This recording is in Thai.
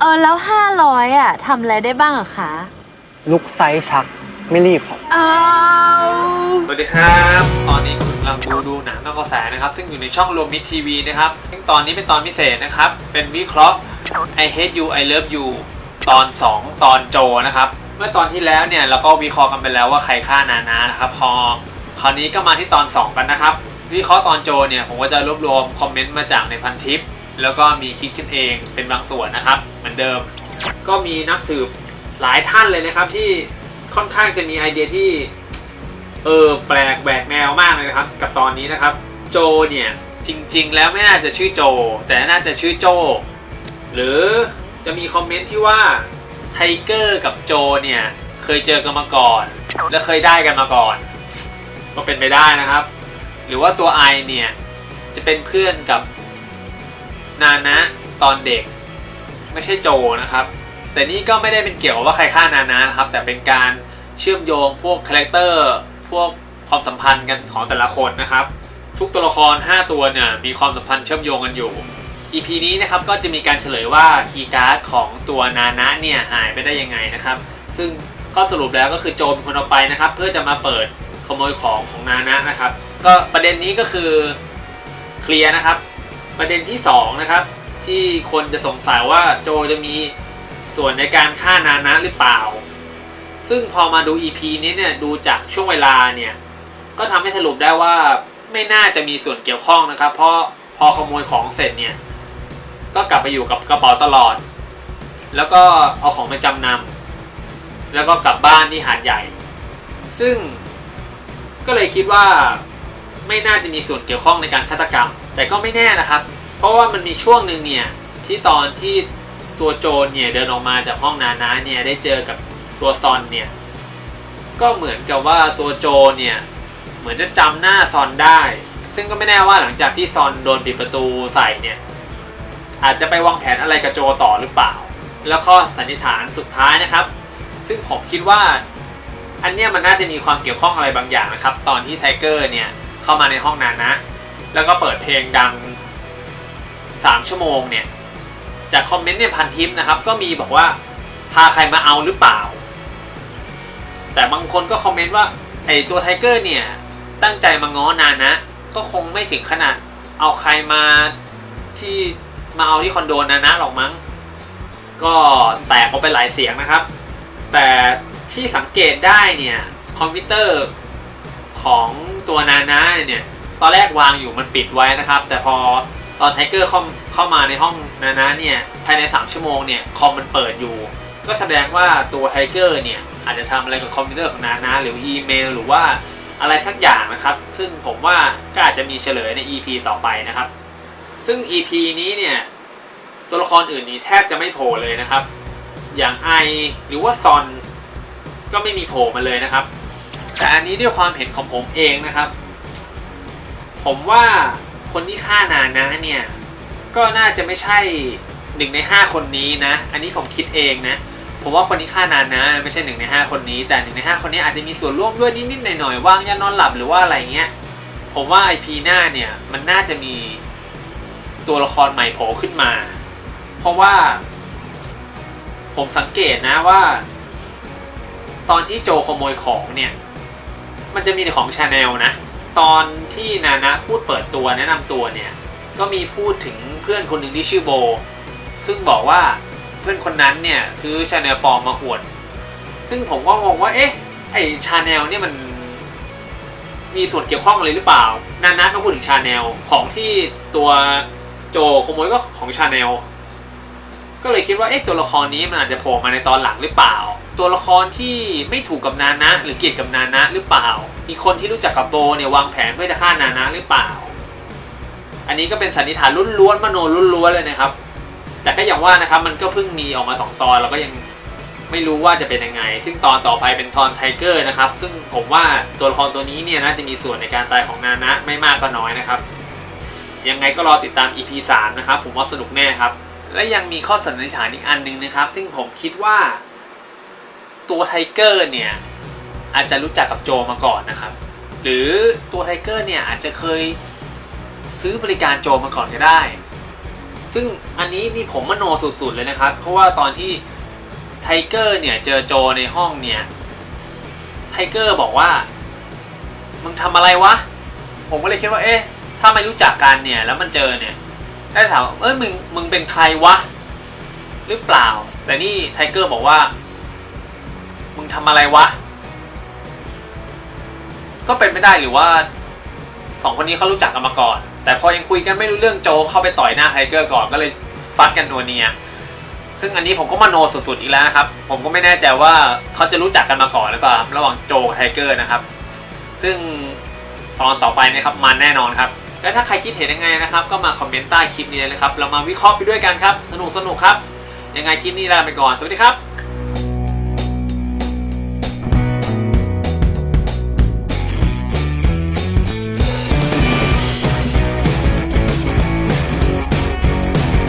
เออแล้วห้าร้อยอะทำอะไรได้บ้างอะคะลุกไซส์ชักไม่รีบครับ เอาสวัสดีครับ ตอนนี้คุณกำลังดูดูหนังนอกกระแสนะครับ ซึ่งอยู่ในช่องรวมมิตรทีวีนะครับ ซึ่งตอนนี้เป็นตอนพิเศษนะครับ เป็นวิเคราะห์ I hate you I love you ตอน 2 ตอนโจนะครับ เมื่อตอนที่แล้วเนี่ยเราก็วิเคราะห์กันไปแล้วว่าใครฆ่านานานะครับ พอคราวนี้ก็มาที่ตอน 2 กันนะครับ วิเคราะห์ตอนโจเนี่ยผมก็จะรวบรวมคอมเมนต์มาจากในพันทิป แล้วก็มีคิดขึ้นเองเป็นบางส่วนนะครับ เหมือนเดิม ก็มีนักสืบหลายท่านเลยนะครับ ที่ค่อนข้างจะมีไอเดียที่เออแปลกแหวกแนวมากเลยนะครับ กับตอนนี้นะครับ โจเนี่ยจริง ๆ แล้วไม่น่าจะชื่อโจ แต่น่าจะชื่อโจ หรือจะมีคอมเมนต์ที่ว่าไทเกอร์กับโจเนี่ยเคยเจอกันมาก่อน และเคยได้กันมาก่อน ก็เป็นไปได้นะครับ หรือว่าตัวไอเนี่ยจะเป็นเพื่อนกับ นานะตอนเด็ก ไม่ใช่โจนะครับ แต่นี่ก็ไม่ได้เป็นเกี่ยวกับว่าใครฆ่านานะนะครับ แต่เป็นการเชื่อมโยงพวกคาแรคเตอร์พวกความสัมพันธ์กันของแต่ละคนนะครับ ทุกตัวละคร 5 ตัวเนี่ยมีความสัมพันธ์เชื่อมโยงกันอยู่ EP นี้นะครับก็จะมีการเฉลยว่าคีย์การ์ดของตัวนานะเนี่ยหายไปได้ยังไงนะครับ ซึ่งข้อสรุปแล้วก็คือโจมคนเอาไปนะครับ เพื่อจะมาเปิดขโมยของของนานะนะครับ ก็ประเด็นนี้ก็คือเคลียร์นะครับ ประเด็นที่สองนะครับที่คนจะสงสัยว่าโจจะมีส่วนในการฆ่านานะหรือเปล่า ซึ่งพอมาดู EP นี้เนี่ยดูจากช่วงเวลาเนี่ยก็ทำให้สรุปได้ว่าไม่น่าจะมีส่วนเกี่ยวข้องนะครับ เพราะพอขโมยของเสร็จเนี่ยก็กลับไปอยู่กับกระเป๋าตลอด แล้วก็เอาของไปจำนำแล้วก็กลับบ้านที่หาดใหญ่ ซึ่งก็เลยคิดว่า ไม่น่าจะมีส่วนเกี่ยวข้องในการฆาตกรรม แต่ก็ไม่แน่นะครับ เพราะว่ามันมีช่วงหนึ่งเนี่ยที่ตอนที่ตัวโจรเนี่ยเดินออกมาจากห้องนานาเนี่ยได้เจอกับตัวซอนเนี่ยก็เหมือนกับว่าตัวโจรเนี่ยเหมือนจะจำหน้าซอนได้ ซึ่งก็ไม่แน่ว่าหลังจากที่ซอนโดนปิดประตูใส่เนี่ยอาจจะไปวางแผนอะไรกับโจต่อหรือเปล่า แล้วข้อสันนิษฐานสุดท้ายนะครับ ซึ่งผมคิดว่าอันเนี้ยมันน่าจะมีความเกี่ยวข้องอะไรบางอย่างนะครับ ตอนที่ไทเกอร์เนี่ย เข้ามาในห้องนานนะ แล้วก็เปิดเพลงดัง3ชั่วโมงเนี่ย จากคอมเมนต์ในพันทิปนะครับ ก็มีบอกว่าพาใครมาเอาหรือเปล่า แต่บางคนก็คอมเมนต์ว่าไอตัวไทเกอร์เนี่ย ตั้งใจมาง้อนานนะ ก็คงไม่ถึงขนาดเอาใครมาที่มาเอาที่คอนโดนานะหรอกมั้ง ก็แตกออกไปหลายเสียงนะครับ แต่ที่สังเกตได้เนี่ย คอมพิวเตอร์ของ ตัวนานะเนี่ยตอนแรกวางอยู่มันปิดไว้นะครับ แต่พอตอนไทเกอร์เข้าเข้ามาในห้องนานะเนี่ยภายใน 3 ชั่วโมงเนี่ยคอมมันเปิดอยู่ ก็แสดงว่าตัวไทเกอร์เนี่ยอาจจะทำอะไรกับคอมพิวเตอร์ของนานะหรืออีเมล หรือว่าอะไรสักอย่างนะครับ ซึ่งผมว่าก็อาจจะมีเฉลยใน EP ต่อไปนะครับ ซึ่ง EP นี้เนี่ยตัวละครอื่นนี้แทบจะไม่โผล่เลยนะครับ อย่างไอหรือว่าซอนก็ไม่มีโผล่มาเลยนะครับ แต่อันนี้ด้วยความเห็นของผมเองนะครับ ผมว่าคนที่ฆ่านานะเนี่ย ก็น่าจะไม่ใช่หนึ่งในห้าคนนี้นะ อันนี้ผมคิดเองนะ ผมว่าคนที่ฆ่านานะไม่ใช่หนึ่งในห้าคนนี้ แต่หนึ่งในห้าคนนี้อาจจะมีส่วนร่วมด้วยนิดๆหน่อยๆว่างยานอนหลับหรือว่าอะไรเงี้ย ผมว่าไอพีหน้าเนี่ยมันน่าจะมีตัวละครใหม่โผล่ขึ้นมา เพราะว่าผมสังเกตนะว่า ตอนที่โจขโมยของเนี่ย มันจะมีของชาแนลนะ ตอนที่นานะพูดเปิดตัวแนะนำตัวเนี่ย ก็มีพูดถึงเพื่อนคนหนึ่งที่ชื่อโบ ซึ่งบอกว่าเพื่อนคนนั้นเนี่ยซื้อชาแนลปลอมมาอวด ซึ่งผมก็งงว่า เอ๊ะ ไอชาแนลเนี่ยมัน มีส่วนเกี่ยวข้องอะไรหรือเปล่า นานะก็พูดถึงชาแนลของที่ตัวโจขโมยก็ของชาแนลก็เลยคิดว่าเอ๊ะตัวละครนี้มันอาจจะโผล่มาในตอนหลังหรือเปล่า ตัวละครที่ไม่ถูกกับนานะ หรือเกลียดกับนานะหรือเปล่า มีคนที่รู้จักกับโบเนี่ยวางแผนเพื่อจะฆ่านานะหรือเปล่า อันนี้ก็เป็นสันนิษฐานล้วนๆมโนล้วนๆเลยนะครับ แต่ก็อย่างว่านะครับมันก็เพิ่งมีออกมาสองตอนเราก็ยังไม่รู้ว่าจะเป็นยังไง ซึ่งตอนต่อไปเป็นตอนไทเกอร์นะครับ ซึ่งผมว่าตัวละครตัวนี้เนี่ยน่าจะมีส่วนในการตายของนานะไม่มากก็น้อยนะครับ ยังไงก็รอติดตาม EP 3 นะครับ ผมว่าสนุกแน่ครับ และยังมีข้อสันนิษฐานอีกอันหนึ่งนะครับ ซึ่งผมคิดว่า ตัวไทเกอร์เนี่ยอาจจะรู้จักกับโจมาก่อนนะครับ หรือตัวไทเกอร์เนี่ยอาจจะเคยซื้อบริการโจมาก่อนก็ได้ ซึ่งอันนี้นี่ผมมโนสุดๆเลยนะครับ เพราะว่าตอนที่ไทเกอร์เนี่ยเจอโจในห้องเนี่ยไทเกอร์บอกว่า มึงทำอะไรวะ ผมก็เลยคิดว่า เอ๊ะ ถ้าไม่รู้จักกันเนี่ย แล้วมันเจอเนี่ย ได้ถามว่าเอ้ย มึง มึงเป็นใครวะ หรือเปล่า แต่นี่ไทเกอร์บอกว่า ทำอะไรวะ ก็เป็นไม่ได้หรือว่าสองคนนี้เขารู้จักกันมาก่อน แต่พอยังคุยกันไม่รู้เรื่องโจเข้าไปต่อยหน้าไทเกอร์ก่อนก็เลยฟัดกันนัวเนียซึ่งอันนี้ผมก็มโนสุดๆอีกแล้วนะครับ ผมก็ไม่แน่ใจว่าเขาจะรู้จักกันมาก่อนหรือเปล่าระหว่างโจกับไทเกอร์นะครับ ซึ่งตอนต่อไปนะครับมันแน่นอนครับ และถ้าใครคิดเห็นยังไงนะครับ ก็มาคอมเมนต์ใต้คลิปนี้เลยนะครับ เรามาวิเคราะห์ไปด้วยกันครับ สนุกสนุกครับ ยังไงคลิปนี้ลาไปก่อน สวัสดีครับ